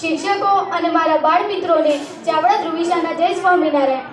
શિક્ષકો અને મારા બાળ મિત્રોને ચાવડા ધ્રુવિશાના જય સ્વામિનારાયણ.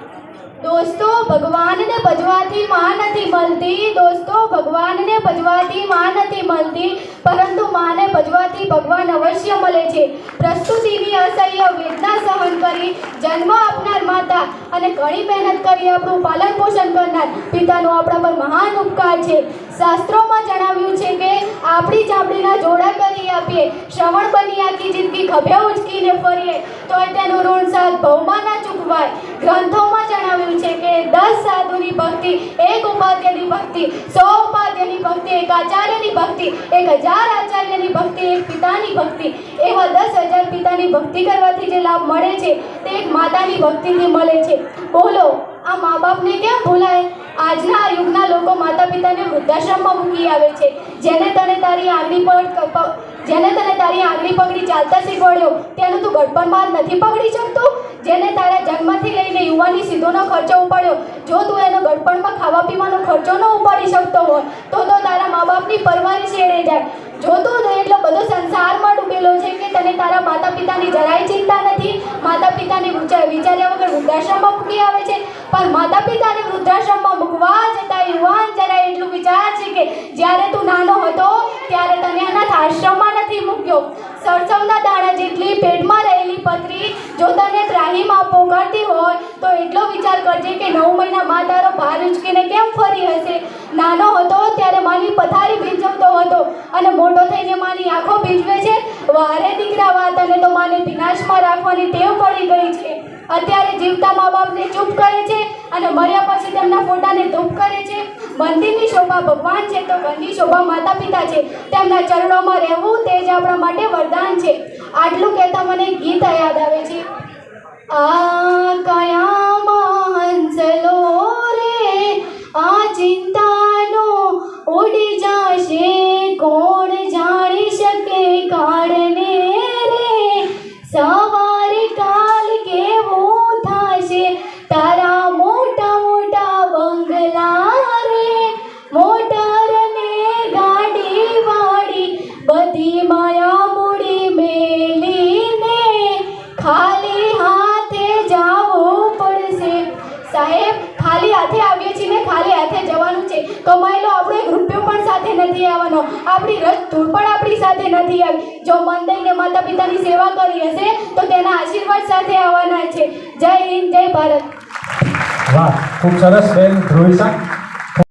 દોસ્તો, ભગવાનને ભજવાથી માં નથી મળતી, દોસ્તો, ભગવાનને ભજવાથી માં નથી મળતી, પરંતુ માને ભજવાથી ભગવાન અવશ્ય મળે છે. પ્રસ્તુતિની અસહ્ય વેદના સહન કરી જન્મ આપનાર માતા અને ઘણી મહેનત કરી આપણું પાલન પોષણ કરનાર પિતાનો આપણા પર મહાન ઉપકાર છે. શાસ્ત્રોમાં જણાવ્યું છે કે આપણી ચામડીના જોડા આપીએ શ્રવણ બની આખી જિંદગી ખભે ઉચકીને ફરીએ તો તેનું ઋણ સાત ભવમાં ના ચૂકવાય. ગ્રંથોમાં જણાવ્યું છે કે દસ સાધુની ભક્તિ, એક ઉપાધ્યાયની ભક્તિ, સો ઉપાધ્યાયની ભક્તિ, એક આચાર્યની ભક્તિ, એક હજાર આચાર્યની ભક્તિ, એક પિતાની ભક્તિ. એવા દસ હજાર પિતાની ભક્તિ કરવાથી જે લાભ મળે છે, તે એક માતાની ભક્તિથી મળે છે. બોલો, આ મા બાપને કેમ ભૂલાય? આજના આ યુગના લોકો વૃદ્ધાશ્રમમાં મૂકી આવે છે. જેને તને તારી આંગળી પર જેને તને તારી આંગળી પકડી ચાલતા શીખવાડ્યો, તેનું તું ગડપણમાં નથી પકડી શકતો? જેને તારા જન્મથી લઈને યુવાની સીધોનો ખર્ચો ઉપાડ્યો, જો તું એનો ગડપણમાં ખાવા પીવાનો ખર્ચો ન ઉપાડી શકતો હોય, તો તો તારા મા બાપની પરવાની છેડે જાય. જો તું એટલો બધો સંસારમાં ડૂબેલો છે કે તને તારા માતા પિતાની જરાય ચિંતા નથી? માતા પિતાને વિચાર્યા વગર વૃદ્ધાશ્રમમાં મૂકી આવે છે. પણ માતા પિતાને વૃદ્ધાશ્રમમાં મૂકવા જતા યુવાન જરા એટલું વિચાર છે કે જ્યારે તું નાનો હતો ત્યારે તને અનાથ આશ્રમમાં નથી મૂક્યો. સરસવના દાણા જેટલી પેટમાં રહેલી પથરી જો તને ત્રાહીમાં પોગાડતી હોય તો એટલો વિચાર કરજે કે નવ મહિના માં તારો ભાર ઉચકીને કેમ ફરી હશે? નાનો હતો ત્યારે માની પથારી ભીંજવતો હતો અને મોટો થઈને માની આંખો ભીંજવે છે. વારે વિનાશમાં રાખવાની ટેવ પડી ગઈ છે. અત્યારે જીવતા મા બાપને ચૂપ કરે છે અને મર્યા પછી તેમના ફોટાને ધૂપ કરે છે. મંદિરની શોભા ભગવાન છે તો ઘરની શોભા માતા પિતા છે. તેમના ચરણોમાં રહેવું તે જ આપણા માટે વરદાન છે. આટલું કહેતા મને ગીત યાદ આવે છે. આ કયામાં હંસલો રે? આ ચિંતાનો ઉડી જશે. કોણ જાણી શકે કારણે રે? સવારે આવવાનો આપણી રસ ધૂળ પણ આપણી સાથે નથી આવી. જો મન દઈને માતા પિતાની સેવા કરી હશે, તો તેના આશીર્વાદ સાથે આવવાના છે. જય હિન્દ, જય ભારત. વાહ, ખૂબ સરસ બેન ધ્રુવિશા